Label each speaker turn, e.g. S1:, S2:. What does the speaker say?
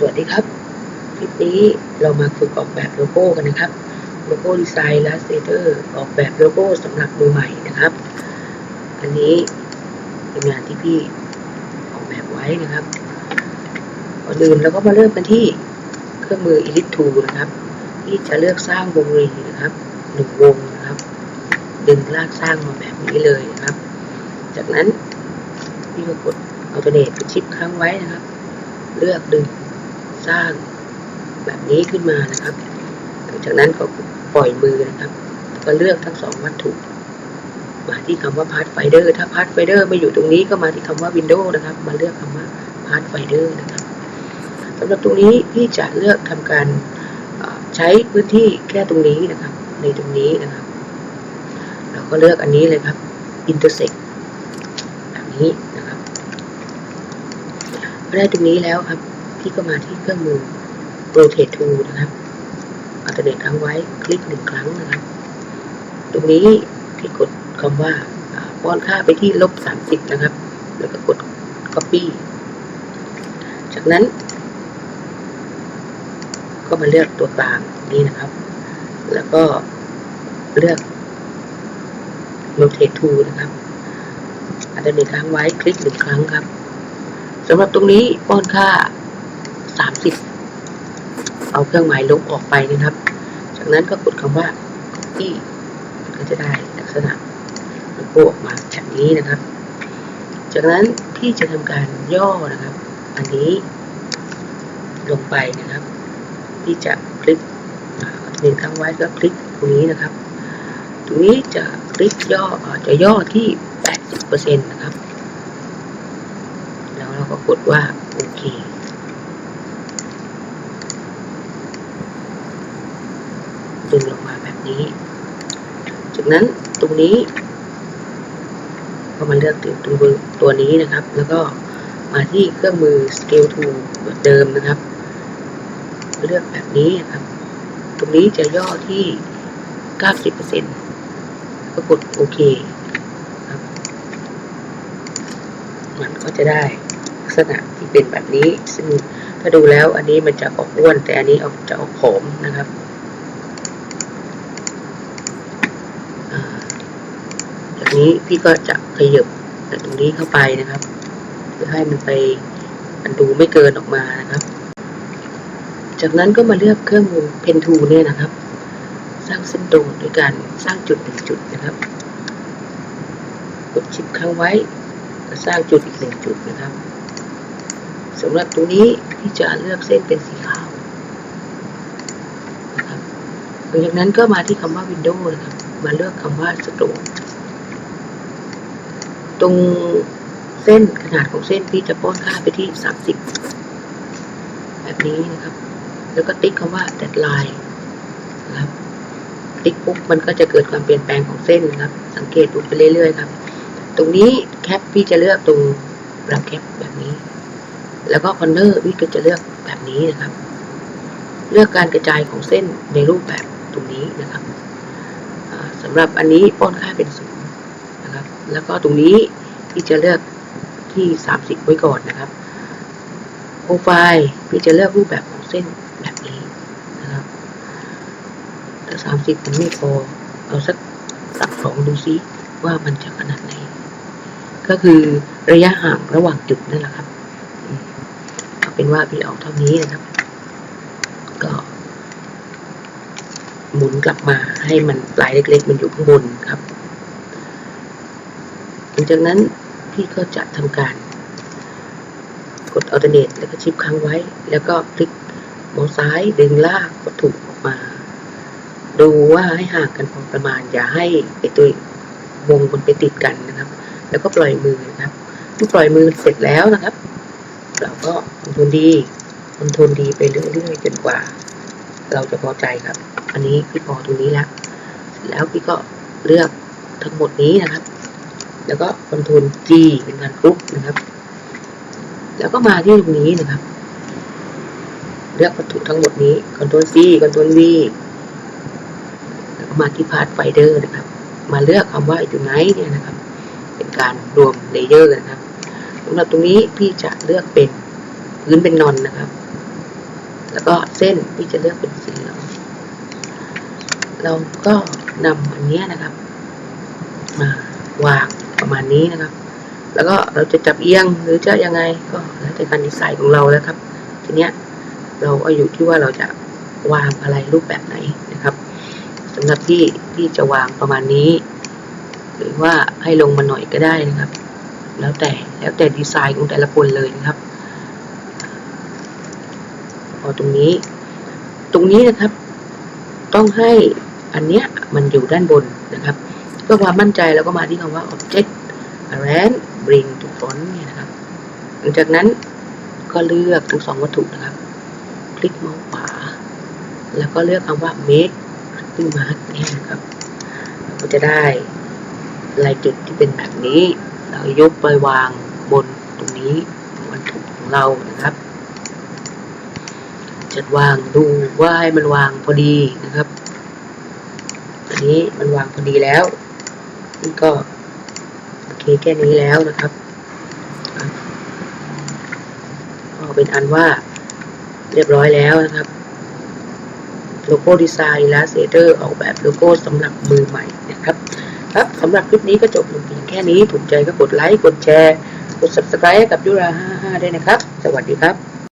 S1: สวัสดีครับ คลิปนี้เรามาฝึกออกแบบโลโก้กันนะครับ โลโก้ดีไซน์และสเตเตอร์ออกแบบโลโก้สำหรับมือใหม่นะครับ อันนี้เป็นงานที่พี่ออกแบบไว้นะครับก่อนอื่นเราก็มาเริ่มกันที่เครื่องมือ Elite Tool นะครับ ที่จะเลือกสร้างวงรีนะครับหนึ่งวงนะครับ ดึงลากสร้างมาแบบนี้เลยนะครับ จากนั้นพี่ก็กด Alternate เป็นชิปค้างไว้นะครับ เลือกดึง สร้างแบบนี้ขึ้นมานะครับ หลังจากนั้นก็ปล่อยมือนะครับ ก็เลือกทั้งสองวัตถุ มาที่คำว่า Pathfinder ถ้า Pathfinder ไม่อยู่ตรงนี้ก็มาที่คำว่า Window นะครับ มาเลือกคำว่า Pathfinder นะครับสำหรับตรงนี้พี่จะเลือกทำการใช้พื้นที่แค่ตรงนี้นะครับ ในตรงนี้นะครับ เราก็เลือกอันนี้เลยครับ intersect แบบนี้นะครับได้ตรงนี้แล้วครับ พี่ก็มาที่เครื่องมือ rotate tool นะครับอัลเทอร์เนทค้างไว้คลิกหนึ่งครั้งนะครับ ตรงนี้พี่กดคำว่าป้อนค่าไปที่ลบสามสิบนะครับ แล้วก็กด copy จากนั้น ก็มาเลือกตัวกลางนี้นะครับ แล้วก็เลือก rotate tool นะครับอัลเทอร์เนทค้างไว้คลิกหนึ่งครั้งครับสำหรับตรงนี้ป้อนค่า 30เอาเครื่องหมายลบออกไปนะครับ จากนั้นก็กดคำว่า copy ก็จะได้ลักษณะโลโก้ออกมาแบบนี้นะครับ จากนั้นพี่จะทำการย่อนะครับ อันนี้ลงไปนะครับพี่จะคลิกเรียนค้างไว้ก็คลิกตรงนี้นะครับ ตรงนี้จะคลิกย่ออจะย่อที่ 80%นะครับ แล้วเราก็กดว่าโอเค ดึงลงมาแบบนี้ จาก นั้นตรงนี้ ก็มาเลือกตัวตัวนี้นะครับ แล้วก็มาที่เครื่องมือ scale tool แบบเดิมนะครับ เลือกแบบนี้นะครับ ตรงนี้จะย่อที่ 90%ก็กดโอเคครับมันก็จะได้ลักษณะที่เป็นแบบนี้ ซึ่งถ้าดูแล้วอันนี้มันจะออกอ้วน แต่อันนี้ออกจะออกผอมนะครับ อ่าจาก นี้พี่ก็จะขยับแต่ตรงนี้เข้าไปนะครับ เพื่อให้มันไปมันดูไม่เกินออกมานะครับ จากนั้นก็มาเลือกเครื่องมือเพนทูเนี่ยนะครับ สร้างเส้นตรงโดยการสร้างจุดหนึ่งจุดนะครับ กดชิปค้างไว้ก็สร้างจุดอีกหนึ่งจุดนะครับสำหรับตรงนี้พี่จะเลือกเส้นเป็นสีขาวนะครับหลังจากนั้นก็มาที่คำว่า Windows นะครับ มาเลือกคำว่า Stroke ตรงเส้นขนาดของเส้นพี่จะป้อนค่าไปที่ 30 แบบนี้นะครับ แล้วก็ติ๊กคำว่า deadline นะครับติ๊กปุ๊บมันก็จะเกิดความเปลี่ยนแปลงของเส้นนะครับ สังเกตดูไปเรื่อยๆครับ ตรงนี้แคปพี่จะเลือกตรงรับแคปแบบนี้ แล้วก็คอนเนอร์พี่ก็จะเลือกแบบนี้นะครับ เลือกการกระจายของเส้นในรูปแบบตรงนี้นะครับอ่าสำหรับอันนี้ป้อนค่าเป็นศูนย์ แล้วก็ตรงนี้พี่จะเลือกที่ 30 ไว้ก่อนนะครับโปรไฟล์พี่จะเลือกรูปแบบของเส้นแบบนี้นะครับถ้าสามสิบมันไม่พอเอาสักสักสองดูซิว่ามันจะขนาดไหน ก็คือระยะห่างระหว่างจุดนั่นแหละครับเอาเป็นว่าพี่เอาเท่านี้นะครับ ก็หมุนกลับมาให้มันปลายเล็ก ๆ มันอยู่ข้างบนครับ ลังจากนั้นพี่ก็จะทำการ กด alternate แล้วก็ชิปค้างไว้ แล้วก็คลิกเมาส์ซ้ายดึงลากวัตถุออกมา ดูว่าให้ห่างกันพอประมาณ อย่าให้ไอตัววงมันไปติดกันนะครับ แล้วก็ปล่อยมือนะครับเมื่อปล่อยมือเสร็จแล้วนะครับ เราก็คอนโทรลดีคอนโทรลดีไปเรื่อยๆจนกว่า เราจะพอใจครับ อันนี้พี่พอตรงนี้แล้วเสร็จแล้วพี่ก็เลือกทั้งหมดนี้นะครับ แล้วก็คอนโทรล G เป็นการกรุ๊ปนะครับ แล้วก็มาที่ตรงนี้นะครับ เลือกวัตถุทั้งหมดนี้คอนโทรล C คอนโทรล V แล้วก็มาที่พาร์ทไฟเดอร์นะครับ มาเลือกคำว่าอยู่ไหนเนี่ยนะครับ เป็นการรวมเลเยอร์นะครับสำหรับตรงนี้พี่จะเลือกเป็นพื้นเป็นนอนนะครับ แล้วก็เส้นที่จะเลือกเป็นสีเหลืองเราก็นำอันนี้นะครับ มาวาง ประมาณนี้นะครับ แล้วก็เราจะจับเอียงหรือจะยังไงก็แล้วแต่การดีไซน์ของเราแล้วครับ ทีเนี้ยเราก็อยู่ที่ว่าเราจะวางอะไรรูปแบบไหนนะครับสำหรับที่ที่จะวางประมาณนี้ หรือว่าให้ลงมาหน่อยก็ได้นะครับ แล้วแต่แล้วแต่ดีไซน์ของแต่ละคนเลยนะครับพอตรงนี้ ตรงนี้นะครับ ต้องให้อันเนี้ยมันอยู่ด้านบนนะครับเพื่อความมั่นใจเราก็มาที่คำว่า object arrange bring to front เนี่ยนะครับหลังจากนั้นก็เลือกทั้งสองวัตถุนะครับ คลิกเมาส์ขวาแล้วก็เลือกคำว่า make cutting mark เนี่ยนะครับก็จะได้ลายจุดที่เป็นแบบนี้ เรายกไปวางบนตรงนี้วัตถุของเรานะครับจัดวางดูว่าให้มันวางพอดีนะครับ อันนี้มันวางพอดีแล้วนี่ก็ คแค่นี้แล้วนะครับอะก็เป็นอันว่าเรียบร้อยแล้วนะครับ โลโก้ดีไซน์ Illustrator ออกแบบโลโก้สำหรับมือใหม่นะครับ ครับสำหรับคลิปนี้ก็จบลงเพียงแค่นี้ ถูกใจก็กดไลค์ กดแชร์ กด subscribe กับยุรา55ด้นะครับ สวัสดีครับ